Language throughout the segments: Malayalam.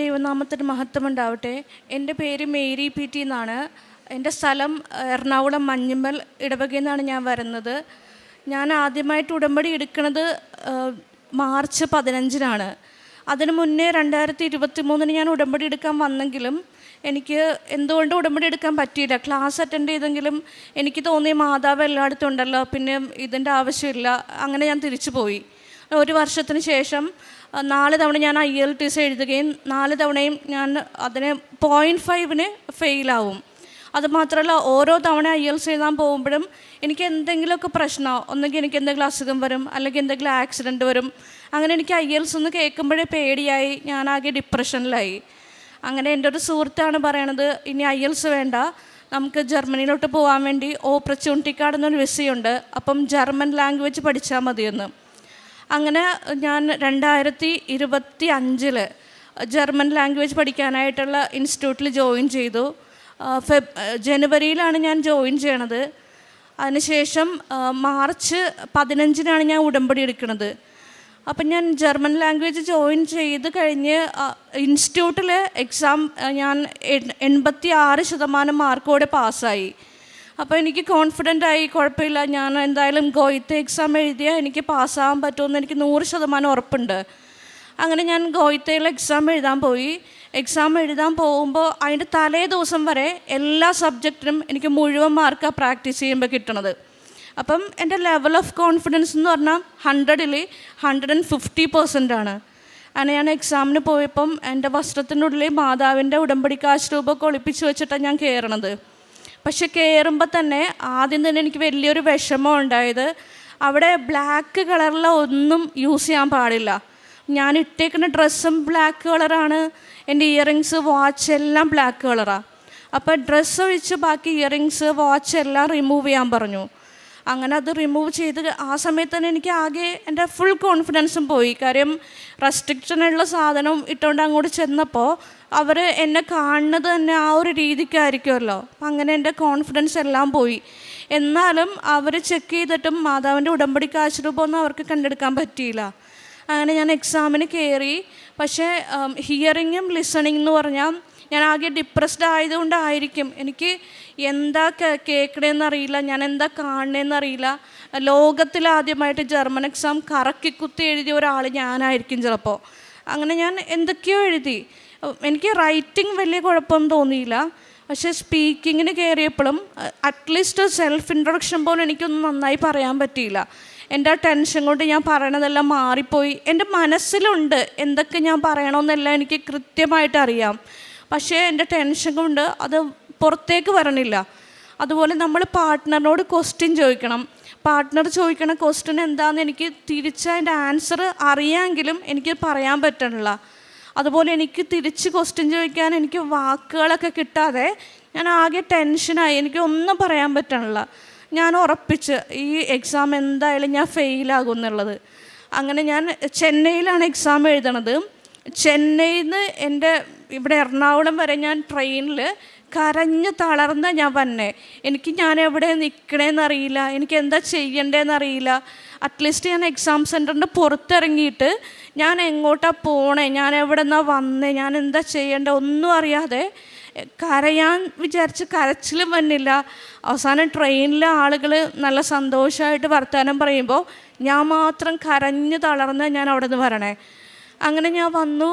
ദൈവനാമത്തിന് മഹത്വം ഉണ്ടാവട്ടെ എന്റെ പേര് മേരി പി ടി എന്നാണ്. എന്റെ സ്ഥലം എറണാകുളം മഞ്ഞുമ്മൽ ഇടവകയിൽ നിന്നാണ് ഞാൻ വരുന്നത്. ഞാൻ ആദ്യമായിട്ട് ഉടമ്പടി എടുക്കുന്നത് മാർച്ച് പതിനഞ്ചിനാണ്. അതിന് മുന്നേ രണ്ടായിരത്തി ഇരുപത്തി മൂന്നിന് ഞാൻ ഉടമ്പടി എടുക്കാൻ വന്നെങ്കിലും എനിക്ക് എന്തുകൊണ്ട് ഉടമ്പടി എടുക്കാൻ പറ്റിയില്ല. ക്ലാസ് അറ്റൻഡ് ചെയ്തെങ്കിലും എനിക്ക് തോന്നിയ മാതാവ് എല്ലായിടത്തും ഉണ്ടല്ലോ പിന്നെ ഇതിന്റെ ആവശ്യമില്ല അങ്ങനെ ഞാൻ തിരിച്ചു പോയി ഒരു വർഷത്തിന് ശേഷം നാല് തവണ ഞാൻ ഐ എൽ ടി സി എഴുതുകയും നാല് തവണയും ഞാൻ അതിന് പോയിന്റ് ഫൈവിന് ഫെയിലാവും അതുമാത്രമല്ല ഓരോ തവണ ഐ എൽസ് എഴുതാൻ പോകുമ്പോഴും എനിക്ക് എന്തെങ്കിലുമൊക്കെ പ്രശ്നമോ ഒന്നെങ്കിൽ എനിക്ക് എന്തെങ്കിലും അസുഖം വരും അല്ലെങ്കിൽ എന്തെങ്കിലും ആക്സിഡന്റ് വരും അങ്ങനെ എനിക്ക് ഐ എൽസ് ഒന്ന് കേൾക്കുമ്പോഴേ പേടിയായി ഞാൻ ആകെ ഡിപ്രഷനിലായി അങ്ങനെ എന്റെ ഒരു സുഹൃത്താണ് പറയണത് ഇനി ഐ എൽസ് വേണ്ട നമുക്ക് ജർമ്മനിയിലോട്ട് പോകാൻ വേണ്ടി ഓപ്പർച്യൂണിറ്റി കാർഡ് എന്നൊരു വിസയുണ്ട് അപ്പം ജർമ്മൻ ലാംഗ്വേജ് പഠിച്ചാൽ മതിയെന്ന്. അങ്ങനെ ഞാൻ രണ്ടായിരത്തി ഇരുപത്തി അഞ്ചിൽ ജർമ്മൻ ലാംഗ്വേജ് പഠിക്കാനായിട്ടുള്ള ഇൻസ്റ്റിറ്റ്യൂട്ടിൽ ജോയിൻ ചെയ്തു. ഫെബ് ജനുവരിയിലാണ് ഞാൻ ജോയിൻ ചെയ്യണത്. അതിനുശേഷം മാർച്ച് പതിനഞ്ചിനാണ് ഞാൻ ഉടമ്പടി എടുക്കുന്നത് അപ്പം ഞാൻ ജർമ്മൻ ലാംഗ്വേജ് ജോയിൻ ചെയ്ത് കഴിഞ്ഞ് ഇൻസ്റ്റിറ്റ്യൂട്ടിൽ എക്സാം ഞാൻ എൺ- എൺപത്തി ആറ് ശതമാനം മാർക്കോടെ പാസ്സായി. അപ്പോൾ എനിക്ക് കോൺഫിഡന്റ് ആയി കുഴപ്പമില്ല. ഞാൻ എന്തായാലും ഗോയിത്തെ എക്സാം എഴുതിയാൽ എനിക്ക് പാസ്സാകാൻ പറ്റുമെന്ന് എനിക്ക് നൂറ് ശതമാനം ഉറപ്പുണ്ട്. അങ്ങനെ ഞാൻ ഗോയിത്തയിൽ എക്സാം എഴുതാൻ പോയി. എക്സാം എഴുതാൻ പോകുമ്പോൾ അതിന്റെ തലേ ദിവസം വരെ എല്ലാ സബ്ജക്റ്റിനും എനിക്ക് മുഴുവൻ മാർക്കാണ് പ്രാക്ടീസ് ചെയ്യുമ്പോൾ കിട്ടണത്. അപ്പം എന്റെ ലെവൽ ഓഫ് കോൺഫിഡൻസ് എന്ന് പറഞ്ഞാൽ ഹൺഡ്രഡിൽ ഹൺഡ്രഡ് ആൻഡ് ഫിഫ്റ്റി പെർസെന്റ് ആണ്. അങ്ങനെ ഞാൻ എക്സാമിന് പോയപ്പം എന്റെ വസ്ത്രത്തിനുള്ളിൽ മാതാവിന്റെ ഉടമ്പടിക്കാശ് രൂപമൊക്കെ ഒളിപ്പിച്ച് വെച്ചിട്ടാണ് ഞാൻ കയറണത് പക്ഷെ കയറുമ്പോൾ തന്നെ ആദ്യം തന്നെ എനിക്ക് വലിയൊരു വിഷമം ഉണ്ടായത് അവിടെ ബ്ലാക്ക് കളറിലെ ഒന്നും യൂസ് ചെയ്യാൻ പാടില്ല. ഞാൻ ഇട്ടേക്കുന്ന ഡ്രസ്സും ബ്ലാക്ക് കളറാണ് എന്റെ ഇയറിങ്സ് വാച്ച് എല്ലാം ബ്ലാക്ക് കളറാണ് അപ്പോൾ ഡ്രസ്സ് ഒഴിച്ച് ബാക്കി ഇയറിങ്സ് വാച്ച് എല്ലാം റിമൂവ് ചെയ്യാൻ പറഞ്ഞു. അങ്ങനെ അത് റിമൂവ് ചെയ്ത് ആ സമയത്ത് തന്നെ എനിക്ക് ആകെ എന്റെ ഫുൾ കോൺഫിഡൻസും പോയി. കാര്യം റെസ്ട്രിക്ഷനുള്ള സാധനം ഇട്ടുകൊണ്ട് അങ്ങോട്ട് ചെന്നപ്പോൾ അവർ എന്നെ കാണുന്നത് തന്നെ ആ ഒരു രീതിക്കായിരിക്കുമല്ലോ. അപ്പം അങ്ങനെ എന്റെ കോൺഫിഡൻസ് എല്ലാം പോയി. എന്നാലും അവർ ചെക്ക് ചെയ്തിട്ടും മാതാവിന്റെ ഉടമ്പടി ആശ്രൂപമൊന്നും അവർക്ക് കണ്ടെടുക്കാൻ പറ്റിയില്ല. അങ്ങനെ ഞാൻ എക്സാമിന് കയറി. പക്ഷേ ഹിയറിങ്ങും ലിസണിങ് എന്ന് പറഞ്ഞാൽ ഞാൻ ആകെ ഡിപ്രസ്ഡ് ആയതുകൊണ്ടായിരിക്കും. എനിക്ക് എന്താ കേൾക്കണേന്ന് അറിയില്ല. ഞാൻ എന്താ കാണണേന്ന് അറിയില്ല. ലോകത്തിൽ ആദ്യമായിട്ട് ജർമ്മൻ എക്സാം കറക്കി കുത്തി എഴുതിയ ഒരാൾ ഞാനായിരിക്കും ചിലപ്പോൾ. അങ്ങനെ ഞാൻ എന്തൊക്കെയോ എഴുതി. എനിക്ക് റൈറ്റിംഗ് വലിയ കുഴപ്പമൊന്നും തോന്നിയില്ല. പക്ഷേ സ്പീക്കിങ്ങിന് കയറിയപ്പോഴും അറ്റ്ലീസ്റ്റ് സെൽഫ് ഇൻട്രൊഡക്ഷൻ പോലും എനിക്കൊന്നും നന്നായി പറയാൻ പറ്റിയില്ല. എന്റെ ആ ടെൻഷൻ കൊണ്ട് ഞാൻ പറയണതെല്ലാം മാറിപ്പോയി. എന്റെ മനസ്സിലുണ്ട് എന്തൊക്കെ ഞാൻ പറയണമെന്നെല്ലാം എനിക്ക് കൃത്യമായിട്ട് അറിയാം. പക്ഷേ എന്റെ ടെൻഷൻ കൊണ്ട് അത് പുറത്തേക്ക് വരണില്ല. അതുപോലെ നമ്മൾ പാർട്ട്ണറിനോട് ക്വസ്റ്റ്യൻ ചോദിക്കണം. പാർട്ട്ണർ ചോദിക്കണ ക്വസ്റ്റ്യൻ എന്താണെന്ന് എനിക്ക് തിരിച്ച് അതിന്റെ ആൻസർ അറിയാമെങ്കിലും എനിക്ക് പറയാൻ പറ്റണില്ല. അതുപോലെ എനിക്ക് തിരിച്ച് ക്വസ്റ്റ്യൻ ചോദിക്കാൻ എനിക്ക് വാക്കുകളൊക്കെ കിട്ടാതെ ഞാൻ ആകെ ടെൻഷനായി എനിക്ക് ഒന്നും പറയാൻ പറ്റണില്ല. ഞാൻ ഉറപ്പിച്ച് ഈ എക്സാം എന്തായാലും ഞാൻ ഫെയിലാകും എന്നുള്ളത്. അങ്ങനെ ഞാൻ ചെന്നൈയിലാണ് എക്സാം എഴുതണത്. ചെന്നൈയിൽ നിന്ന് എന്റെ ഇവിടെ എറണാകുളം വരെ ഞാൻ ട്രെയിനിൽ കരഞ്ഞ് തളർന്ന ഞാൻ വന്നെ എനിക്ക് ഞാൻ എവിടെ നിൽക്കണേന്ന് അറിയില്ല എനിക്ക് എന്താ ചെയ്യണ്ടേന്ന് അറിയില്ല അറ്റ്ലീസ്റ്റ് ഞാൻ എക്സാം സെന്ററിന്റെ പുറത്തിറങ്ങിയിട്ട് ഞാൻ എങ്ങോട്ടാണ് പോണേ? ഞാൻ എവിടെ നിന്നാണ് വന്നേ? ഞാൻ എന്താ ചെയ്യേണ്ടത് ഒന്നും അറിയാതെ കരയാൻ വിചാരിച്ച് കരച്ചിലും വന്നില്ല. അവസാനം ട്രെയിനിലെ ആളുകൾ നല്ല സന്തോഷമായിട്ട് വർത്തമാനം പറയുമ്പോൾ ഞാൻ മാത്രം കരഞ്ഞു തളർന്ന് ഞാൻ അവിടെ നിന്ന് വരണേ അങ്ങനെ ഞാൻ വന്നു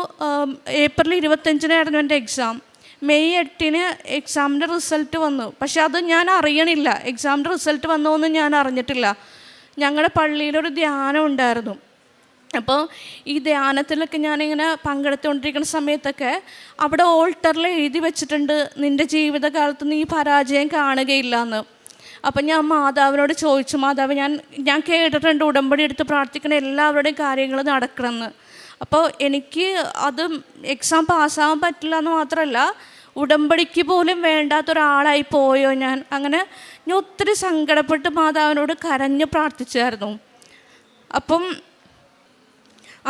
ഏപ്രിൽ ഇരുപത്തഞ്ചിനായിരുന്നു എന്റെ എക്സാം മെയ് എട്ടിന് എക്സാമിന്റെ റിസൾട്ട് വന്നു. പക്ഷെ അത് ഞാൻ അറിയണില്ല. എക്സാമിന്റെ റിസൾട്ട് വന്നോന്നും ഞാൻ അറിഞ്ഞിട്ടില്ല. ഞങ്ങളുടെ പള്ളിയിലൊരു ധ്യാനം ഉണ്ടായിരുന്നു. അപ്പോൾ ഈ ധ്യാനത്തിലൊക്കെ ഞാനിങ്ങനെ പങ്കെടുത്തുകൊണ്ടിരിക്കുന്ന സമയത്തൊക്കെ അവിടെ ഓൾട്ടറിൽ എഴുതി വെച്ചിട്ടുണ്ട് നിന്റെ ജീവിതകാലത്ത് നീ പരാജയം കാണുകയില്ല എന്ന് അപ്പം ഞാൻ മാതാവിനോട് ചോദിച്ചു മാതാവ് ഞാൻ ഞാൻ കേട്ടിട്ടുണ്ട് ഉടമ്പടി എടുത്ത് പ്രാർത്ഥിക്കുന്ന എല്ലാവരുടെയും കാര്യങ്ങൾ നടക്കണമെന്ന് അപ്പോൾ എനിക്ക് അത് എക്സാം പാസ്സാകാൻ പറ്റില്ല എന്ന് മാത്രമല്ല ഉടമ്പടിക്ക് പോലും വേണ്ടാത്ത ഒരാളായി പോയോ ഞാൻ. അങ്ങനെ ഞാൻ ഒത്തിരി സങ്കടപ്പെട്ട് മാതാവിനോട് കരഞ്ഞ് പ്രാർത്ഥിച്ചായിരുന്നു. അപ്പം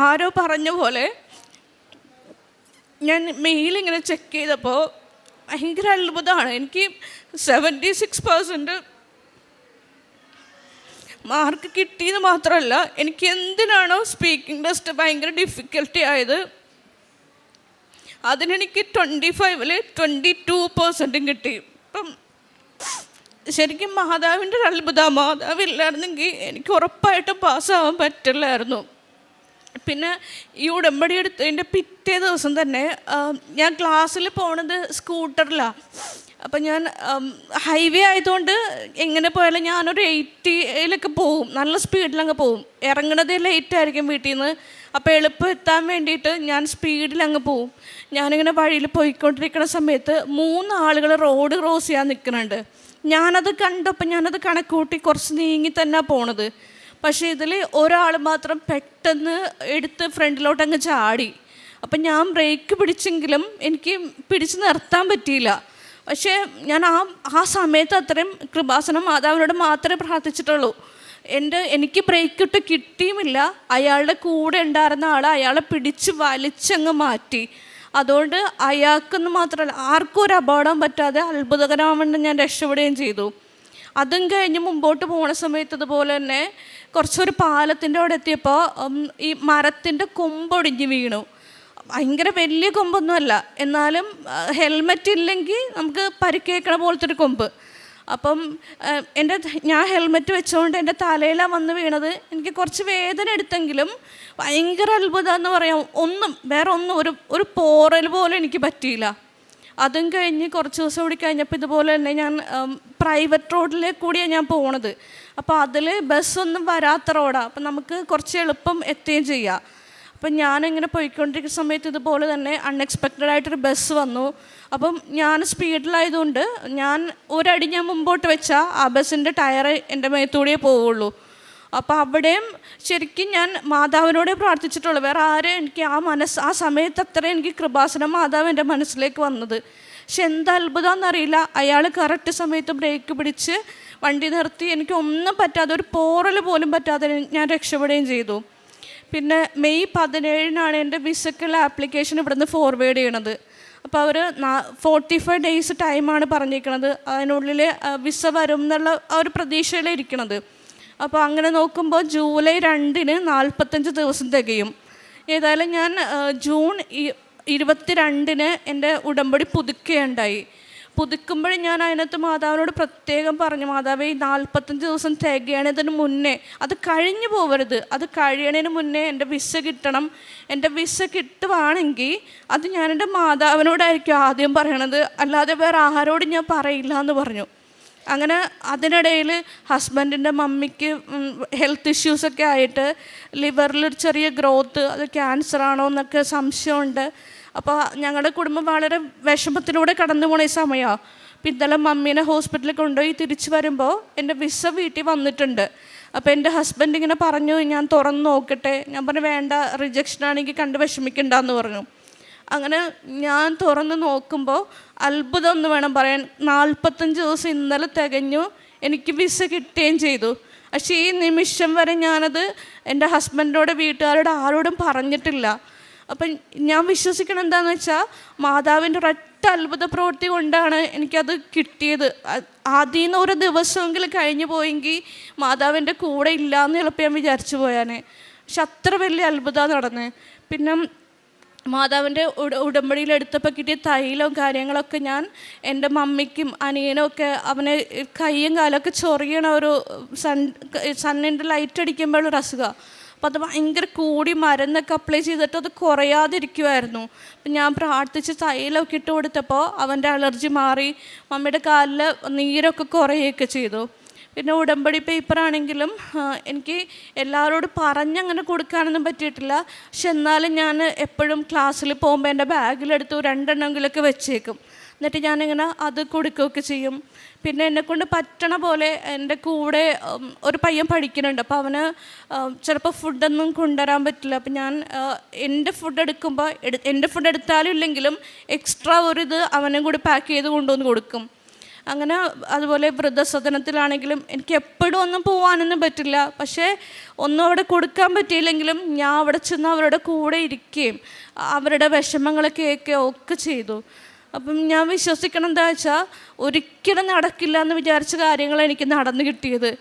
ആരോ പറഞ്ഞ പോലെ ഞാൻ മെയിൽ ഇങ്ങനെ ചെക്ക് ചെയ്തപ്പോൾ ഭയങ്കര അത്ഭുതമാണ്. എനിക്ക് സെവന്റി സിക്സ് പെർസെന്റ് മാർക്ക് കിട്ടിയെന്ന് മാത്രമല്ല എനിക്ക് എന്തിനാണോ സ്പീക്കിംഗ് ടെസ്റ്റ് ഭയങ്കര ഡിഫിക്കൽട്ടി ആയത്? അതിനെനിക്ക് ട്വന്റി ഫൈവിൽ ട്വന്റി ടു പെർസെന്റും കിട്ടി. ഇപ്പം ശരിക്കും മാതാവിന്റെ ഒരു അത്ഭുത. മാതാവില്ലായിരുന്നെങ്കിൽ എനിക്ക് ഉറപ്പായിട്ടും പാസ്സാവാൻ പറ്റില്ലായിരുന്നു. പിന്നെ ഈ ഉടമ്പടി എടുത്തതിന്റെ പിറ്റേ ദിവസം തന്നെ ഞാൻ ക്ലാസ്സിൽ പോണത് സ്കൂട്ടറിലാണ് അപ്പം ഞാൻ ഹൈവേ ആയതുകൊണ്ട് എങ്ങനെ പോയാലും ഞാനൊരു എയ്റ്റിയിലൊക്കെ പോവും. നല്ല സ്പീഡിലങ്ങ് പോവും. ഇറങ്ങണത് ലേറ്റ് ആയിരിക്കും വീട്ടിൽ നിന്ന് അപ്പോൾ എളുപ്പം എത്താൻ വേണ്ടിയിട്ട് ഞാൻ സ്പീഡിലങ്ങ് പോവും. ഞാനിങ്ങനെ വഴിയിൽ പോയിക്കൊണ്ടിരിക്കുന്ന സമയത്ത് മൂന്ന് ആളുകൾ റോഡ് ക്രോസ് ചെയ്യാൻ നിൽക്കുന്നുണ്ട് ഞാനത് കണ്ടപ്പോൾ ഞാനത് കണക്കൂട്ടി കുറച്ച് നീങ്ങി തന്നെ പോണത്. പക്ഷേ ഇതിൽ ഒരാൾ മാത്രം പെട്ടെന്ന് എടുത്ത് ഫ്രണ്ടിലോട്ട് അങ്ങ് ചാടി. അപ്പം ഞാൻ ബ്രേക്ക് പിടിച്ചെങ്കിലും എനിക്ക് പിടിച്ച് നിർത്താൻ പറ്റിയില്ല. പക്ഷേ ഞാൻ ആ ആ സമയത്ത് അത്രയും കൃപാസനം മാതാവിനോട് മാത്രമേ പ്രാർത്ഥിച്ചിട്ടുള്ളൂ. എന്റെ എനിക്ക് ബ്രേക്ക് ഇട്ട് കിട്ടിയുമില്ല. അയാളുടെ കൂടെ ഉണ്ടായിരുന്ന ആൾ അയാളെ പിടിച്ച് വലിച്ചങ്ങ് മാറ്റി. അതുകൊണ്ട് അയാൾക്കെന്ന് മാത്രമല്ല ആർക്കും ഒരു അപകടം പറ്റാതെ അത്ഭുതകരമാവണ്ണം ഞാൻ രക്ഷപ്പെടുകയും ചെയ്തു. അതും കഴിഞ്ഞ് മുമ്പോട്ട് പോണ സമയത്ത് അതുപോലെ തന്നെ കുറച്ചൊരു പാലത്തിന്റെ അവിടെ എത്തിയപ്പോൾ ഈ മരത്തിന്റെ കൊമ്പൊടിഞ്ഞ് വീണു. ഭയങ്കര വലിയ കൊമ്പൊന്നുമല്ല. എന്നാലും ഹെൽമെറ്റ് ഇല്ലെങ്കിൽ നമുക്ക് പരിക്കേക്കണ പോലത്തെ ഒരു കൊമ്പ്. അപ്പം എന്റെ ഞാൻ ഹെൽമെറ്റ് വെച്ചുകൊണ്ട് എന്റെ തലയിലാണ് വന്ന് വീണത്. എനിക്ക് കുറച്ച് വേദന എടുത്തെങ്കിലും ഭയങ്കര അത്ഭുതം എന്ന് പറയാം. ഒന്നും വേറെ ഒന്നും ഒരു ഒരു പോറൽ പോലും എനിക്ക് പറ്റിയില്ല. അതും കഴിഞ്ഞ് കുറച്ച് ദിവസം കൂടി കഴിഞ്ഞപ്പോൾ ഇതുപോലെ തന്നെ ഞാൻ പ്രൈവറ്റ് റോഡിലേക്ക് കൂടിയാണ് ഞാൻ പോണത്. അപ്പോൾ അതിൽ ബസ്സൊന്നും വരാത്ത റോഡാണ് അപ്പം നമുക്ക് കുറച്ച് എളുപ്പം എത്തുകയും ചെയ്യാം. അപ്പം ഞാനിങ്ങനെ പോയിക്കൊണ്ടിരിക്കുന്ന സമയത്ത് ഇതുപോലെ തന്നെ അൺഎക്സ്പെക്റ്റഡ് ആയിട്ടൊരു ബസ് വന്നു. അപ്പം ഞാൻ സ്പീഡിലായതുകൊണ്ട് ഞാൻ ഒരടി ഞാൻ മുമ്പോട്ട് വെച്ചാൽ ആ ബസ്സിന്റെ ടയർ എന്റെ മേത്തൂടിയേ പോവുള്ളൂ. അപ്പോൾ അവിടെയും ശരിക്കും ഞാൻ മാതാവിനോടെ പ്രാർത്ഥിച്ചിട്ടുള്ളൂ. വേറെ ആരും എനിക്ക് ആ മനസ്സ് ആ സമയത്ത് അത്ര എനിക്ക് കൃപാസനം മാതാവ് എന്റെ മനസ്സിലേക്ക് വന്നത്. പക്ഷെ എന്ത് അത്ഭുതമെന്നറിയില്ല അയാൾ കറക്റ്റ് സമയത്ത് ബ്രേക്ക് പിടിച്ച് വണ്ടി നിർത്തി. എനിക്ക് ഒന്നും പറ്റാതെ ഒരു പോറൽ പോലും പറ്റാതെ ഞാൻ രക്ഷപ്പെടുകയും ചെയ്തു. പിന്നെ മെയ് പതിനേഴിനാണ് എന്റെ വിസക്കുള്ള ആപ്ലിക്കേഷൻ ഇവിടുന്ന് ഫോർവേഡ് ചെയ്യണത്. അപ്പോൾ അവർ ഫോർട്ടി ഫൈവ് ഡേയ്സ് ടൈമാണ് പറഞ്ഞിരിക്കണത്. അതിനുള്ളിൽ വിസ വരും എന്നുള്ള ആ ഒരു പ്രതീക്ഷയിലിരിക്കണത് അപ്പോൾ അങ്ങനെ നോക്കുമ്പോൾ ജൂലൈ രണ്ടിന് നാൽപ്പത്തഞ്ച് ദിവസം തികയും. ഏതായാലും ഞാൻ ജൂൺ ഇരുപത്തി രണ്ടിന് എന്റെ ഉടമ്പടി പുതുക്കുകയുണ്ടായി. പുതുക്കുമ്പോൾ ഞാൻ അതിനകത്ത് മാതാവിനോട് പ്രത്യേകം പറഞ്ഞു മാതാവേ ഈ നാൽപ്പത്തഞ്ച് ദിവസം തികയണതിന് മുന്നേ അത് കഴിഞ്ഞു പോകരുത് അത് കഴിയണതിന് മുന്നേ എന്റെ വിസ കിട്ടണം. എന്റെ വിസ കിട്ടുവാണെങ്കിൽ അത് ഞാൻ എന്റെ മാതാവിനോടായിരിക്കും ആദ്യം പറയണത്. അല്ലാതെ വേറെ ആരോട് ഞാൻ പറയില്ല എന്ന് പറഞ്ഞു. അങ്ങനെ അതിനിടയിൽ ഹസ്ബൻഡിന്റെ മമ്മിക്ക് ഹെൽത്ത് ഇഷ്യൂസൊക്കെ ആയിട്ട് ലിവറിൽ ഒരു ചെറിയ ഗ്രോത്ത് അത് ക്യാൻസർ ആണോ എന്നൊക്കെ സംശയമുണ്ട്. അപ്പോൾ ഞങ്ങളുടെ കുടുംബം വളരെ വിഷമത്തിലൂടെ കടന്നു പോണ സമയമാണ് അപ്പം ഇന്നലെ മമ്മീനെ ഹോസ്പിറ്റലിൽ കൊണ്ടുപോയി തിരിച്ചു വരുമ്പോൾ എന്റെ വിസ വീട്ടിൽ വന്നിട്ടുണ്ട്. അപ്പോൾ എന്റെ ഹസ്ബൻഡ് ഇങ്ങനെ പറഞ്ഞു ഞാൻ തുറന്ന് നോക്കട്ടെ. ഞാൻ പറഞ്ഞു വേണ്ട റിജക്ഷൻ ആണെങ്കിൽ കണ്ട് വിഷമിക്കണ്ടെന്ന് പറഞ്ഞു. അങ്ങനെ ഞാൻ തുറന്ന് നോക്കുമ്പോൾ അത്ഭുതം എന്ന് വേണം പറയാൻ. നാൽപ്പത്തഞ്ച് ദിവസം ഇന്നലെ തികഞ്ഞു എനിക്ക് വിസ കിട്ടുകയും ചെയ്തു. പക്ഷേ ഈ നിമിഷം വരെ ഞാനത് എന്റെ ഹസ്ബൻഡിനോട് വീട്ടുകാരോട് ആരോടും പറഞ്ഞിട്ടില്ല. അപ്പം ഞാൻ വിശ്വസിക്കണം എന്താണെന്ന് വെച്ചാൽ മാതാവിന്റെ ഒരൊറ്റ അത്ഭുത പ്രവൃത്തി കൊണ്ടാണ് എനിക്കത് കിട്ടിയത്. ആദ്യം നിന്ന് ഒരു ദിവസമെങ്കിലും കഴിഞ്ഞു പോയെങ്കിൽ മാതാവിന്റെ കൂടെ ഇല്ല എന്ന് ചിലപ്പോൾ ഞാൻ വിചാരിച്ചു പോയാനെ. പക്ഷെ അത്ര വലിയ അത്ഭുതമാണ് നടന്നത് പിന്നെ മാതാവിന്റെ ഉട ഉടമ്പടിയിൽ എടുത്തപ്പോൾ കിട്ടിയ തൈലവും കാര്യങ്ങളൊക്കെ ഞാൻ എന്റെ മമ്മിക്കും അനിയനും ഒക്കെ അവനെ കൈയും കാലൊക്കെ ചൊറിയണ ഒരു സൺ സണ്ണിന്റെ ലൈറ്റ് അടിക്കുമ്പോൾ ഒരു അസുഖമാണ് അപ്പോൾ അത് ഭയങ്കര കൂടി മരുന്നൊക്കെ അപ്ലൈ ചെയ്തിട്ട് അത് കുറയാതിരിക്കുമായിരുന്നു അപ്പം ഞാൻ പ്രാർത്ഥിച്ച് തൈലൊക്കെ ഇട്ട് കൊടുത്തപ്പോൾ അവന്റെ അലർജി മാറി മമ്മിയുടെ കാലിൽ നീരൊക്കെ കുറയുകയൊക്കെ ചെയ്തു. പിന്നെ ഉടമ്പടി ആ, എനിക്ക് എല്ലാവരോടും പറഞ്ഞങ്ങനെ കൊടുക്കാനൊന്നും പറ്റിയിട്ടില്ല. പക്ഷെ എന്നാലും ഞാൻ എപ്പോഴും ക്ലാസ്സിൽ പോകുമ്പോൾ എന്റെ ബാഗിലെടുത്ത് രണ്ടെണ്ണമെങ്കിലൊക്കെ വെച്ചേക്കും. എന്നിട്ട് ഞാനിങ്ങനെ അത് കൊടുക്കുകയൊക്കെ ചെയ്യും. പിന്നെ എന്നെക്കൊണ്ട് പറ്റണ പോലെ എന്റെ കൂടെ ഒരു പയ്യൻ പഠിക്കുന്നുണ്ട്. അപ്പോൾ അവന് ചിലപ്പോൾ ഫുഡൊന്നും കൊണ്ടുവരാൻ പറ്റില്ല. അപ്പം ഞാൻ എന്റെ ഫുഡ് എടുക്കുമ്പോൾ എടു എന്റെ ഫുഡ് എടുത്താലും ഇല്ലെങ്കിലും എക്സ്ട്രാ ഒരു ഇത് അവനും കൂടി പാക്ക് ചെയ്ത് കൊണ്ടുവന്ന് കൊടുക്കും. അങ്ങനെ അതുപോലെ വൃദ്ധസദനത്തിലാണെങ്കിലും എനിക്ക് എപ്പോഴും ഒന്നും പോകാനൊന്നും പറ്റില്ല. പക്ഷേ ഒന്നും അവിടെ കൊടുക്കാൻ പറ്റിയില്ലെങ്കിലും ഞാൻ അവിടെ ചെന്ന് അവരുടെ കൂടെ ഇരിക്കുകയും അവരുടെ വിഷമങ്ങൾ കേൾക്കുകയോ ഒക്കെ ചെയ്തു. അപ്പം ഞാൻ വിശ്വസിക്കണം എന്താ വെച്ചാൽ ഒരിക്കലും നടക്കില്ല എന്ന് വിചാരിച്ച കാര്യങ്ങൾ എനിക്ക് നടന്നു കിട്ടിയത്.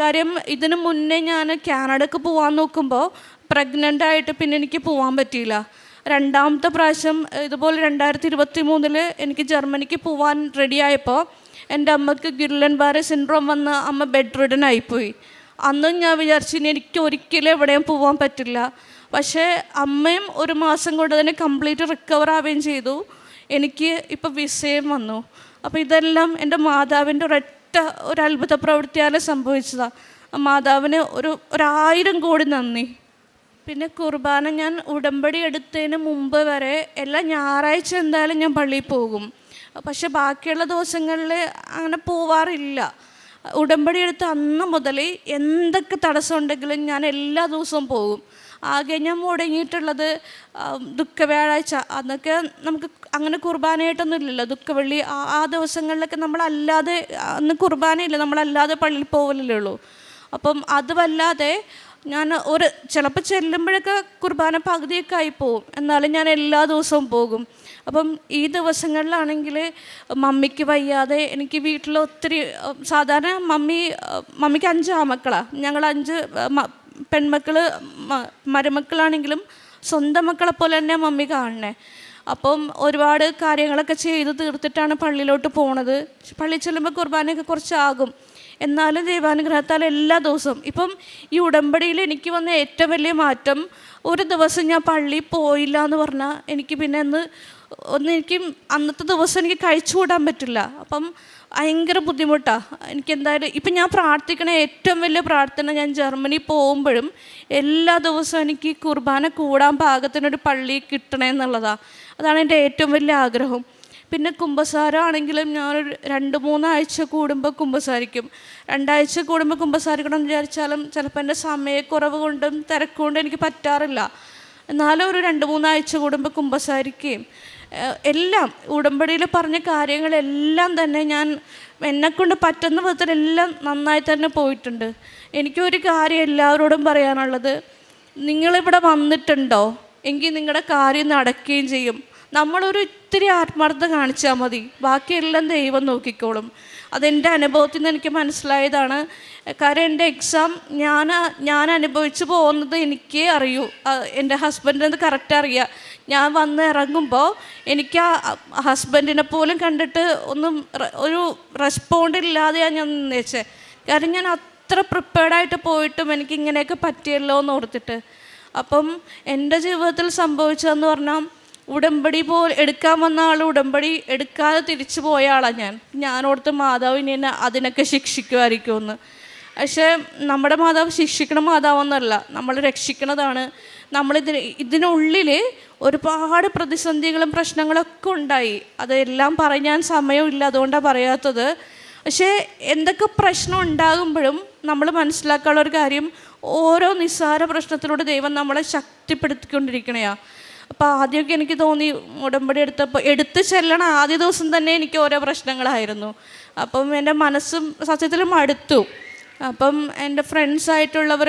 കാര്യം ഇതിനു മുന്നേ ഞാൻ കാനഡക്ക് പോകാൻ നോക്കുമ്പോൾ പ്രഗ്നന്റ് ആയിട്ട് പിന്നെ എനിക്ക് പോകാൻ പറ്റിയില്ല. രണ്ടാമത്തെ പ്രാവശ്യം ഇതുപോലെ രണ്ടായിരത്തി ഇരുപത്തി മൂന്നിൽ എനിക്ക് ജർമ്മനിക്ക് പോകാൻ റെഡിയായപ്പോൾ എന്റെ അമ്മയ്ക്ക് ഗിർലൻ ബാരെ സിൻഡ്രോം വന്ന് അമ്മ ബെഡ് റിഡൻ ആയിപ്പോയി അന്നും ഞാൻ വിചാരിച്ചു ഇനി എനിക്ക് ഒരിക്കലും എവിടെയും പോകാൻ പറ്റില്ല. പക്ഷേ അമ്മയും ഒരു മാസം കൊണ്ട് തന്നെ കംപ്ലീറ്റ് റിക്കവർ ആവുകയും ചെയ്തു. എനിക്ക് ഇപ്പോൾ വിസയം വന്നു. അപ്പോൾ ഇതെല്ലാം എന്റെ മാതാവിന്റെ ഒരൊറ്റ ഒരു അത്ഭുത പ്രവൃത്തിയാണ് സംഭവിച്ചതാണ് മാതാവിന് ഒരു ഒരായിരം കോടി നന്ദി. പിന്നെ കുർബാന ഞാൻ ഉടമ്പടി എടുത്തതിന് മുമ്പ് വരെ എല്ലാ ഞായറാഴ്ച എന്തായാലും ഞാൻ പള്ളിയിൽ പോകും. പക്ഷെ ബാക്കിയുള്ള ദിവസങ്ങളിൽ അങ്ങനെ പോവാറില്ല. ഉടമ്പടി എടുത്ത് അന്ന് മുതൽ എന്തൊക്കെ തടസ്സമുണ്ടെങ്കിലും ഞാൻ എല്ലാ ദിവസവും പോകും. ആകെ ഞാൻ മുടങ്ങിയിട്ടുള്ളത് ദുഃഖ വ്യാഴാഴ്ച. അന്നൊക്കെ നമുക്ക് അങ്ങനെ കുർബാനയായിട്ടൊന്നും ഇല്ലല്ലോ ദുഃഖവെള്ളി ആ ആ ദിവസങ്ങളിലൊക്കെ നമ്മളല്ലാതെ അന്ന് കുർബാനയില്ല നമ്മളല്ലാതെ പള്ളിയിൽ പോകലല്ലേ ഉള്ളൂ. അപ്പം അതുമല്ലാതെ ഞാൻ ഒരു ചിലപ്പോൾ ചെല്ലുമ്പോഴൊക്കെ കുർബാന പകുതിയൊക്കെ ആയി പോവും എന്നാലും ഞാൻ എല്ലാ ദിവസവും പോകും. അപ്പം ഈ ദിവസങ്ങളിലാണെങ്കിൽ മമ്മിക്ക് വയ്യാതെ എനിക്ക് വീട്ടിൽ ഒത്തിരി സാധാരണ മമ്മി മമ്മിക്ക് അഞ്ച് ആമക്കളാണ് ഞങ്ങൾ അഞ്ച് പെൺമക്കൾ മരുമക്കളാണെങ്കിലും സ്വന്തം മക്കളെ പോലെ തന്നെ മമ്മി കാണണേ. അപ്പം ഒരുപാട് കാര്യങ്ങളൊക്കെ ചെയ്ത് തീർത്തിട്ടാണ് പള്ളിയിലോട്ട് പോണത്. പള്ളി ചെല്ലുമ്പോൾ കുർബാനയൊക്കെ കുറച്ചാകും. എന്നാലും ദൈവാനുഗ്രഹത്താൽ എല്ലാ ദിവസവും. ഇപ്പം ഈ ഉടമ്പടിയിൽ എനിക്ക് വന്ന ഏറ്റവും വലിയ മാറ്റം ഒരു ദിവസം ഞാൻ പള്ളിയിൽ പോയില്ല എന്ന് പറഞ്ഞാൽ എനിക്ക് പിന്നെ ഒന്ന് ഒന്ന് എനിക്ക് അന്നത്തെ ദിവസം എനിക്ക് കഴിച്ചുകൂടാൻ പറ്റില്ല. അപ്പം ഭയങ്കര ബുദ്ധിമുട്ടാണ് എനിക്ക് എന്തായാലും ഇപ്പം ഞാൻ പ്രാർത്ഥിക്കണ ഏറ്റവും വലിയ പ്രാർത്ഥന ഞാൻ ജർമ്മനി പോകുമ്പോഴും എല്ലാ ദിവസവും എനിക്ക് കുർബാന കൂടാൻ പാകത്തിനൊരു പള്ളി കിട്ടണേ എന്നുള്ളതാണ് അതാണ് എന്റെ ഏറ്റവും വലിയ ആഗ്രഹം. പിന്നെ കുമ്പസാരം ഞാനൊരു രണ്ട് മൂന്നാഴ്ച കൂടുമ്പോൾ കുമ്പസാരിക്കും. രണ്ടാഴ്ച കൂടുമ്പോൾ കുമ്പസാരിക്കണം എന്ന് വിചാരിച്ചാലും ചിലപ്പോൾ എന്റെ സമയക്കുറവ് കൊണ്ടും തിരക്കുകൊണ്ടും എനിക്ക് പറ്റാറില്ല. എന്നാലും ഒരു രണ്ട് മൂന്നാഴ്ച കൂടുമ്പോൾ കുമ്പസാരിക്കുകയും എല്ലാം ഉടമ്പടിയിൽ പറഞ്ഞ കാര്യങ്ങളെല്ലാം തന്നെ ഞാൻ എന്നെക്കൊണ്ട് പറ്റുന്ന വിധത്തിലെല്ലാം നന്നായി തന്നെ പോയിട്ടുണ്ട്. എനിക്കൊരു കാര്യം എല്ലാവരോടും പറയാനുള്ളത്. നിങ്ങളിവിടെ വന്നിട്ടുണ്ടോ? എങ്കിൽ നിങ്ങളുടെ കാര്യം നടക്കുകയും ചെയ്യും. നമ്മളൊരു ഇത്തിരി ആത്മാർത്ഥത കാണിച്ചാൽ മതി. ബാക്കിയെല്ലാം ദൈവം നോക്കിക്കോളും. അതെന്റെ അനുഭവത്തിൽ നിന്ന് എനിക്ക് മനസ്സിലായതാണ്. കാരണം എന്റെ എക്സാം ഞാൻ ഞാൻ അനുഭവിച്ചു പോകുന്നത് എനിക്കേ അറിയൂ. എന്റെ ഹസ്ബൻഡിനത് കറക്റ്റ് അറിയാം. ഞാൻ വന്ന് ഇറങ്ങുമ്പോൾ എനിക്ക് ആ ഹസ്ബൻഡിനെ പോലും കണ്ടിട്ട് ഒന്നും ഒരു റെസ്പോണ്ട് ഇല്ലാതെയാണ് ഞാൻ നിന്നേച്ചേ കാരണം ഞാൻ അത്ര പ്രിപ്പയർഡായിട്ട് പോയിട്ടും എനിക്ക് ഇങ്ങനെയൊക്കെ പറ്റിയല്ലോ എന്ന് ഓർത്തിട്ട്. അപ്പം എന്റെ ജീവിതത്തിൽ സംഭവിച്ചതെന്ന് പറഞ്ഞാൽ ഉടമ്പടി പോ എടുക്കാൻ വന്ന ആൾ ഉടമ്പടി എടുക്കാതെ തിരിച്ചു പോയ ആളാണ് ഞാൻ. ഞാനോടത്ത് മാതാവിനെ എന്നെ അതിനൊക്കെ ശിക്ഷിക്കുമായിരിക്കുമെന്ന്. പക്ഷേ നമ്മുടെ മാതാവ് ശിക്ഷിക്കണ മാതാവെന്നല്ല. നമ്മൾ രക്ഷിക്കണതാണ്. നമ്മളിതിന് ഇതിനുള്ളിൽ ഒരുപാട് പ്രതിസന്ധികളും പ്രശ്നങ്ങളൊക്കെ ഉണ്ടായി. അതെല്ലാം പറയാൻ സമയമില്ല അതുകൊണ്ടാണ് പറയാത്തത്. പക്ഷേ എന്തൊക്കെ പ്രശ്നം ഉണ്ടാകുമ്പോഴും നമ്മൾ മനസ്സിലാക്കാനുള്ള ഒരു കാര്യം ഓരോ നിസ്സാര പ്രശ്നത്തിലൂടെ ദൈവം നമ്മളെ ശക്തിപ്പെടുത്തിക്കൊണ്ടിരിക്കണയാ. അപ്പോൾ ആദ്യമൊക്കെ എനിക്ക് തോന്നി ഉടമ്പടി എടുത്തപ്പോൾ എടുത്ത് ചെല്ലണ ആദ്യ ദിവസം തന്നെ എനിക്ക് ഓരോ പ്രശ്നങ്ങളായിരുന്നു. അപ്പം എന്റെ മനസ്സും സത്യത്തിൽ മടുത്തു അപ്പം എന്റെ ഫ്രണ്ട്സ്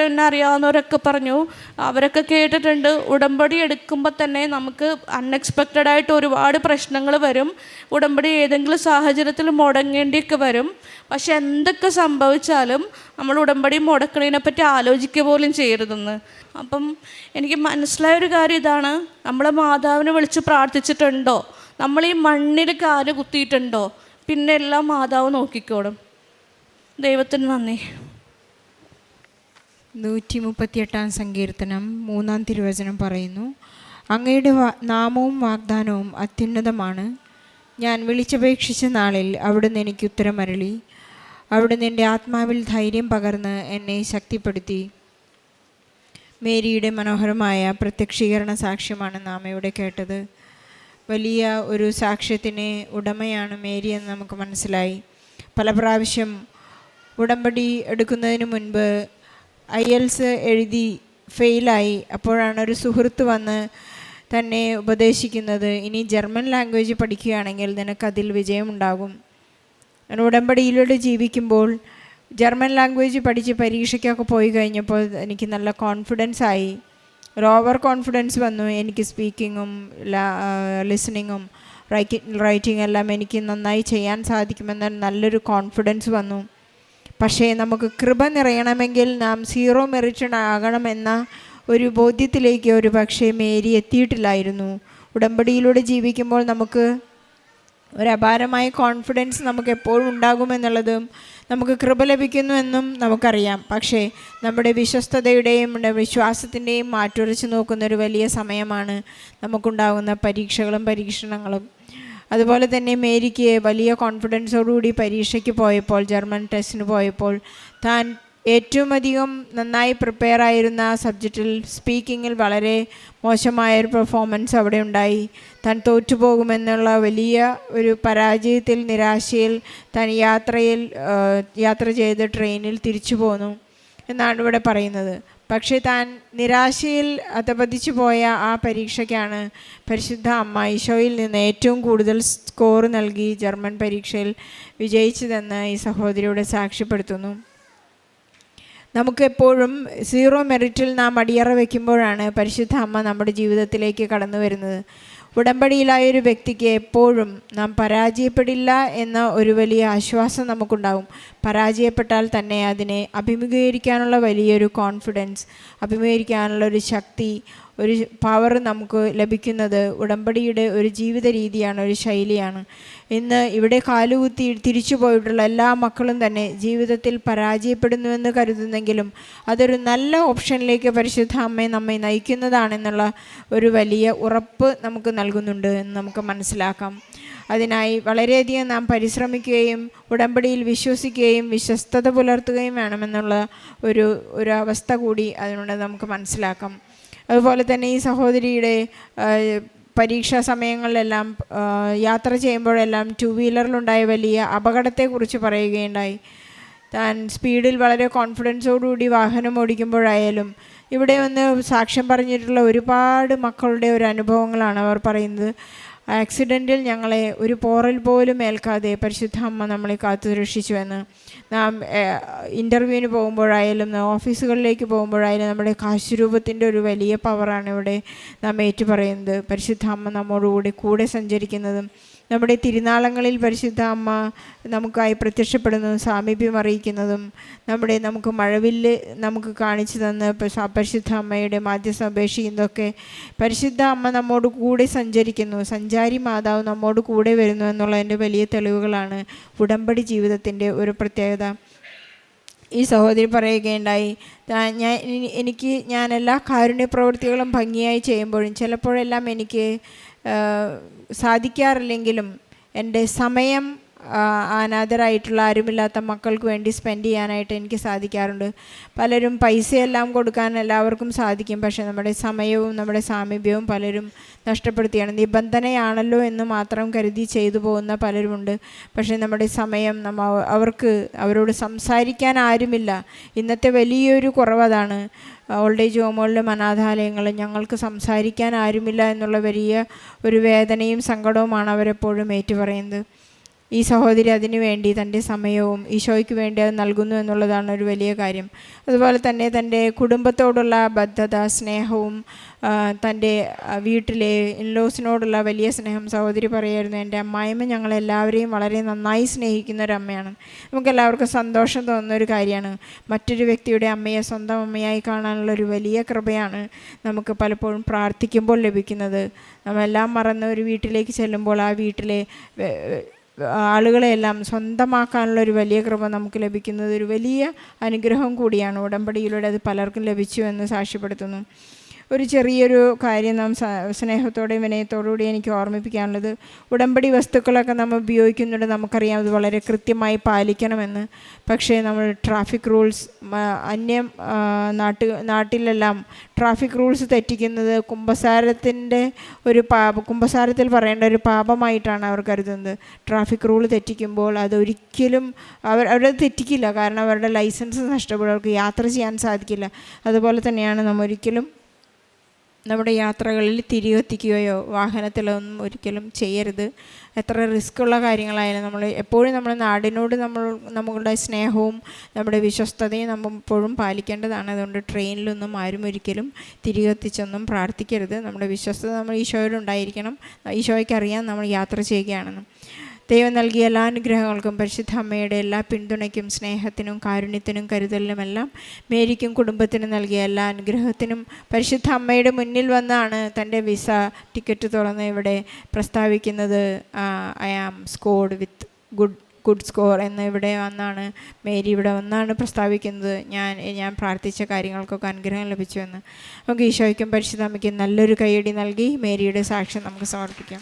എന്നെ അറിയാവുന്നവരൊക്കെ പറഞ്ഞു. അവരൊക്കെ കേട്ടിട്ടുണ്ട്. ഉടമ്പടി എടുക്കുമ്പോൾ തന്നെ നമുക്ക് അൺഎക്സ്പെക്റ്റഡ് ആയിട്ട് ഒരുപാട് പ്രശ്നങ്ങൾ വരും. ഉടമ്പടി ഏതെങ്കിലും സാഹചര്യത്തിൽ മുടങ്ങേണ്ടിയൊക്കെ വരും. പക്ഷെ എന്തൊക്കെ സംഭവിച്ചാലും നമ്മൾ ഉടമ്പടി മുടക്കണതിനെ പറ്റി ആലോചിക്കുക പോലും ചെയ്യരുതെന്ന്. അപ്പം എനിക്ക് മനസ്സിലായ ഒരു കാര്യം ഇതാണ്. നമ്മളെ മാതാവിനെ വിളിച്ച് പ്രാർത്ഥിച്ചിട്ടുണ്ടോ? നമ്മൾ ഈ മണ്ണിൽ കാൽ കുത്തിയിട്ടുണ്ടോ? പിന്നെ എല്ലാം മാതാവ് നോക്കിക്കോളും. ദൈവത്തിന് നന്ദി. നൂറ്റി മുപ്പത്തിയെട്ടാം സങ്കീർത്തനം മൂന്നാം തിരുവചനം പറയുന്നു അങ്ങയുടെ നാമവും വാഗ്ദാനവും അത്യുന്നതമാണ്. ഞാൻ വിളിച്ചപേക്ഷിച്ച നാളിൽ അവിടുന്ന് എനിക്ക് ഉത്തരമരളി. അവിടുന്ന് എന്റെ ആത്മാവിൽ ധൈര്യം പകർന്ന് എന്നെ ശക്തിപ്പെടുത്തി. മേരിയുടെ മനോഹരമായ പ്രത്യക്ഷീകരണ സാക്ഷ്യമാണ് നാം ഇവിടെ കേട്ടത്. വലിയ ഒരു സാക്ഷ്യത്തിന് ഉടമയാണ് മേരി എന്ന് നമുക്ക് മനസ്സിലായി. പല പ്രാവശ്യം ഉടമ്പടി എടുക്കുന്നതിന് മുൻപ് ഐ എൽസ് എഴുതി ഫെയിലായി. അപ്പോഴാണ് ഒരു സുഹൃത്ത് വന്ന് തന്നെ ഉപദേശിക്കുന്നത്. ഇനി ജർമ്മൻ ലാംഗ്വേജ് പഠിക്കുകയാണെങ്കിൽ നിനക്കതിൽ വിജയമുണ്ടാകും. ഉടമ്പടിയിലൂടെ ജീവിക്കുമ്പോൾ ജർമ്മൻ ലാംഗ്വേജ് പഠിച്ച് പരീക്ഷയ്ക്കൊക്കെ പോയി കഴിഞ്ഞപ്പോൾ എനിക്ക് നല്ല കോൺഫിഡൻസ് ആയി. ഒരു ഓവർ കോൺഫിഡൻസ് വന്നു. എനിക്ക് സ്പീക്കിങ്ങും ലിസണിങ്ങും റൈറ്റിംഗ് എല്ലാം എനിക്ക് നന്നായി ചെയ്യാൻ സാധിക്കുമെന്ന നല്ലൊരു കോൺഫിഡൻസ് വന്നു. പക്ഷേ നമുക്ക് കൃപ നിറയണമെങ്കിൽ നാം സീറോ മെറിറ്റഡ് ആകണമെന്ന ഒരു ബോധ്യത്തിലേക്ക് ഒരു പക്ഷേ മേരി എത്തിയിട്ടില്ലായിരുന്നു. ഉടമ്പടിയിലൂടെ ജീവിക്കുമ്പോൾ നമുക്ക് ഒരു അപാരമായ കോൺഫിഡൻസ് നമുക്ക് എപ്പോഴും ഉണ്ടാകുമെന്നുള്ളതും നമുക്ക് കൃപ ലഭിക്കുന്നുവെന്നും നമുക്കറിയാം. പക്ഷേ നമ്മുടെ വിശ്വസ്തതയുടെയും വിശ്വാസത്തിന്റെയും മാറ്റുരച്ച് നോക്കുന്ന ഒരു വലിയ സമയമാണ് നമുക്കുണ്ടാകുന്ന പരീക്ഷകളും പരീക്ഷണങ്ങളും. അതുപോലെ തന്നെ മേരിക്ക് വലിയ കോൺഫിഡൻസോടുകൂടി പരീക്ഷയ്ക്ക് പോയപ്പോൾ ജർമ്മൻ ടെസ്റ്റിന് പോയപ്പോൾ താൻ ഏറ്റവും അധികം നന്നായി പ്രിപ്പയർ ആയിരുന്ന സബ്ജക്റ്റിൽ സ്പീക്കിങ്ങിൽ വളരെ മോശമായ ഒരു പെർഫോമൻസ് അവിടെ ഉണ്ടായി. താൻ തോറ്റുപോകുമെന്നുള്ള വലിയ ഒരു പരാജയത്തിൽ നിരാശയിൽ താൻ യാത്രയിൽ യാത്ര ചെയ്ത് ട്രെയിനിൽ തിരിച്ചു പോന്നു എന്നാണ് ഇവിടെ പറയുന്നത്. പക്ഷേ താൻ നിരാശയിൽ അധപതിച്ചു പോയ ആ പരീക്ഷയ്ക്കാണ് പരിശുദ്ധ അമ്മ ഈശോയിൽ നിന്ന് ഏറ്റവും കൂടുതൽ സ്കോർ നൽകി ജർമ്മൻ പരീക്ഷയിൽ വിജയിച്ചതെന്ന് ഈ സഹോദരിയുടെ സാക്ഷ്യപ്പെടുത്തുന്നു. നമുക്കെപ്പോഴും സീറോ മെറിറ്റിൽ നാം അടിയറ വയ്ക്കുമ്പോഴാണ് പരിശുദ്ധ അമ്മ നമ്മുടെ ജീവിതത്തിലേക്ക് കടന്നു വരുന്നത് ഉടമ്പടിയിലായ ഒരു വ്യക്തിക്ക് എപ്പോഴും നാം പരാജയപ്പെടില്ല എന്ന ഒരു വലിയ ആശ്വാസം നമുക്കുണ്ടാവും. പരാജയപ്പെട്ടാൽ തന്നെ അതിനെ അഭിമുഖീകരിക്കാനുള്ള വലിയൊരു കോൺഫിഡൻസ് അഭിമുഖീകരിക്കാനുള്ള ഒരു ശക്തി ഒരു പവർ നമുക്ക് ലഭിക്കുന്നത് ഉടമ്പടിയുടെ ഒരു ജീവിത രീതിയാണ് ഒരു ശൈലിയാണ്. ഇന്ന് ഇവിടെ കാലുകുത്തി തിരിച്ചു പോയിട്ടുള്ള എല്ലാ മക്കളും തന്നെ ജീവിതത്തിൽ പരാജയപ്പെടുന്നുവെന്ന് കരുതുന്നെങ്കിലും അതൊരു നല്ല ഓപ്ഷനിലേക്ക് പരിശുദ്ധ അമ്മയെ നമ്മെ നയിക്കുന്നതാണെന്നുള്ള ഒരു വലിയ ഉറപ്പ് നമുക്ക് നൽകുന്നുണ്ട് എന്ന് നമുക്ക് മനസ്സിലാക്കാം. അതിനായി വളരെയധികം നാം പരിശ്രമിക്കുകയും ഉടമ്പടിയിൽ വിശ്വസിക്കുകയും വിശ്വസ്തത പുലർത്തുകയും വേണമെന്നുള്ള ഒരു ഒരു അവസ്ഥ കൂടി അതിനോട് നമുക്ക് മനസ്സിലാക്കാം. അതുപോലെ തന്നെ ഈ സഹോദരിയുടെ പരീക്ഷാ സമയങ്ങളിലെല്ലാം യാത്ര ചെയ്യുമ്പോഴെല്ലാം ടു വീലറിലുണ്ടായ വലിയ അപകടത്തെക്കുറിച്ച് പറയുകയുണ്ടായി. താൻ സ്പീഡിൽ വളരെ കോൺഫിഡൻസോടുകൂടി വാഹനം ഓടിക്കുമ്പോഴായാലും ഇവിടെ വന്ന് സാക്ഷ്യം പറഞ്ഞിട്ടുള്ള ഒരുപാട് മക്കളുടെ ഒരു അനുഭവങ്ങളാണ് അവർ പറയുന്നത്. ആക്സിഡന്റിൽ ഞങ്ങളെ ഒരു പോറൽ പോലും ഏൽക്കാതെ പരിശുദ്ധ അമ്മ നമ്മളെ കാത്തു രക്ഷിച്ചുവെന്ന് നാം ഇന്റർവ്യൂവിന് പോകുമ്പോഴായാലും ഓഫീസുകളിലേക്ക് പോകുമ്പോഴായാലും നമ്മുടെ കാശുരൂപത്തിന്റെ ഒരു വലിയ പവറാണ് ഇവിടെ നാം ഏറ്റുപറയുന്നത്. പരിശുദ്ധ അമ്മ നമ്മോടുകൂടി കൂടെ സഞ്ചരിക്കുന്നതും നമ്മുടെ തിരുനാളങ്ങളിൽ പരിശുദ്ധ അമ്മ നമുക്കായി പ്രത്യക്ഷപ്പെടുന്നതും സാമീപ്യം അറിയിക്കുന്നതും നമ്മുടെ നമുക്ക് മഴവില്ല് നമുക്ക് കാണിച്ചു തന്ന് പരിശുദ്ധ അമ്മയുടെ മാധ്യസ്ഥ അപേക്ഷിക്കുന്നതൊക്കെ പരിശുദ്ധ അമ്മ നമ്മോട് കൂടെ സഞ്ചരിക്കുന്നു. സഞ്ചാരി മാതാവ് നമ്മോട് കൂടെ വരുന്നു എന്നുള്ളതിന്റെ വലിയ തെളിവുകളാണ് ഉടമ്പടി ജീവിതത്തിന്റെ ഒരു പ്രത്യേകത. ഈ സഹോദരി പറയുകയുണ്ടായി ഞാൻ എനിക്ക് ഞാൻ എല്ലാ കാരുണ്യ പ്രവൃത്തികളും ഭംഗിയായി ചെയ്യുമ്പോഴും ചിലപ്പോഴെല്ലാം എനിക്ക് സാധിക്കാറില്ലെങ്കിലും എന്റെ സമയം അനാഥരായിട്ടുള്ള ആരുമില്ലാത്ത മക്കൾക്ക് വേണ്ടി സ്പെൻഡ് ചെയ്യാനായിട്ട് എനിക്ക് സാധിക്കാറുണ്ട്. പലരും പൈസയെല്ലാം കൊടുക്കാൻ എല്ലാവർക്കും സാധിക്കും. പക്ഷേ നമ്മുടെ സമയവും നമ്മുടെ സാമീപ്യവും പലരും നഷ്ടപ്പെടുത്തിയാണ്. നിബന്ധനയാണല്ലോ എന്ന് മാത്രം കരുതി ചെയ്തു പോകുന്ന പലരുമുണ്ട്. പക്ഷേ നമ്മുടെ സമയം നമ്മ അവർക്ക് അവരോട് സംസാരിക്കാൻ ആരുമില്ല. ഇന്നത്തെ വലിയൊരു കുറവതാണ്. ഓൾഡ് ഏജ് ഹോമുകളിലും അനാഥാലയങ്ങളും ഞങ്ങൾക്ക് സംസാരിക്കാൻ ആരുമില്ല എന്നുള്ള വലിയ ഒരു വേദനയും സങ്കടവുമാണ് അവരെപ്പോഴും ഏറ്റുപറയുന്നത്. ഈ സഹോദരി അതിനു വേണ്ടി തന്റെ സമയവും ഈശോയ്ക്ക് വേണ്ടി അത് നൽകുന്നു എന്നുള്ളതാണ് ഒരു വലിയ കാര്യം. അതുപോലെ തന്നെ തന്റെ കുടുംബത്തോടുള്ള ബദ്ധത സ്നേഹവും തന്റെ വീട്ടിലെ ഇൻലോസിനോടുള്ള വലിയ സ്നേഹം സഹോദരി പറയായിരുന്നു എന്റെ അമ്മായിമ്മ ഞങ്ങളെല്ലാവരെയും വളരെ നന്നായി സ്നേഹിക്കുന്ന ഒരു അമ്മയാണ്. നമുക്കെല്ലാവർക്കും സന്തോഷം തോന്നുന്ന ഒരു കാര്യമാണ്. മറ്റൊരു വ്യക്തിയുടെ അമ്മയെ സ്വന്തം അമ്മയായി കാണാനുള്ള ഒരു വലിയ കൃപയാണ് നമുക്ക് പലപ്പോഴും പ്രാർത്ഥിക്കുമ്പോൾ ലഭിക്കുന്നത്. നമ്മളെല്ലാം മറന്ന് ഒരു വീട്ടിലേക്ക് ചെല്ലുമ്പോൾ ആ വീട്ടിലെ ആളുകളെല്ലാം സ്വന്തമാക്കാനുള്ള ഒരു വലിയ കൃപ നമുക്ക് ലഭിക്കുന്നത് ഒരു വലിയ അനുഗ്രഹം കൂടിയാണ്. ഉടമ്പടിയിലൂടെ അത് പലർക്കും ലഭിച്ചു എന്ന് സാക്ഷ്യപ്പെടുത്തുന്നു. ഒരു ചെറിയൊരു കാര്യം നാം സ്നേഹത്തോടെയും വിനയത്തോടുകൂടി എനിക്ക് ഓർമ്മിപ്പിക്കാനുള്ളത്. ഉടമ്പടി വസ്തുക്കളൊക്കെ നമ്മൾ ഉപയോഗിക്കുന്നുണ്ട്. നമുക്കറിയാം അത് വളരെ കൃത്യമായി പാലിക്കണമെന്ന്. പക്ഷേ നമ്മൾ ട്രാഫിക് റൂൾസ് അന്യം നാട്ട് നാട്ടിലെല്ലാം ട്രാഫിക് റൂൾസ് തെറ്റിക്കുന്നത് കുംഭസാരത്തിന്റെ ഒരു പാപ കുംഭസാരത്തിൽ പറയേണ്ട ഒരു പാപമായിട്ടാണ് അവർ കരുതുന്നത്. ട്രാഫിക് റൂൾ തെറ്റിക്കുമ്പോൾ അതൊരിക്കലും അവർ അവരത് തെറ്റിക്കില്ല. കാരണം അവരുടെ ലൈസൻസ് നഷ്ടപ്പെടും. അവർക്ക് യാത്ര ചെയ്യാൻ സാധിക്കില്ല. അതുപോലെ തന്നെയാണ് നമ്മൾ ഒരിക്കലും നമ്മുടെ യാത്രകളിൽ തിരികെത്തിക്കുകയോ വാഹനത്തിലൊന്നും ഒരിക്കലും ചെയ്യരുത്. എത്ര റിസ്ക്കുള്ള കാര്യങ്ങളായാലും നമ്മൾ എപ്പോഴും നമ്മുടെ നാടിനോട് നമ്മൾ നമ്മളുടെ സ്നേഹവും നമ്മുടെ വിശ്വസ്തതയും നമ്മൾ എപ്പോഴും പാലിക്കേണ്ടതാണ്. അതുകൊണ്ട് ട്രെയിനിലൊന്നും ആരും ഒരിക്കലും തിരികെത്തിച്ചൊന്നും പ്രാർത്ഥിക്കരുത്. നമ്മുടെ വിശ്വസ്തത നമ്മൾ ഈശോയോടുണ്ടായിരിക്കണം ഈശോയ്ക്ക് അറിയാം നമ്മൾ യാത്ര ചെയ്യുകയാണെന്ന്. ദൈവം നൽകിയ എല്ലാ അനുഗ്രഹങ്ങൾക്കും പരിശുദ്ധ അമ്മയുടെ എല്ലാ പിന്തുണയ്ക്കും സ്നേഹത്തിനും കാരുണ്യത്തിനും കരുതലിനുമെല്ലാം മേരിക്കും കുടുംബത്തിനും നൽകിയ എല്ലാ അനുഗ്രഹത്തിനും പരിശുദ്ധ അമ്മയുടെ മുന്നിൽ വന്നാണ് തന്റെ വിസ ടിക്കറ്റ് തുറന്ന് ഇവിടെ പ്രസ്താവിക്കുന്നത്. I am scored with good good score എന്ന് ഇവിടെ വന്നാണ് മേരി ഇവിടെ വന്നാണ് പ്രസ്താവിക്കുന്നത്. ഞാൻ ഞാൻ പ്രാർത്ഥിച്ച കാര്യങ്ങൾക്കൊക്കെ അനുഗ്രഹം ലഭിച്ചു എന്ന് നമുക്ക് ഈശോയ്ക്കും പരിശുദ്ധ അമ്മയ്ക്കും നല്ലൊരു കൈയടി നൽകി മേരിയുടെ സാക്ഷ്യം നമുക്ക് സമർപ്പിക്കാം.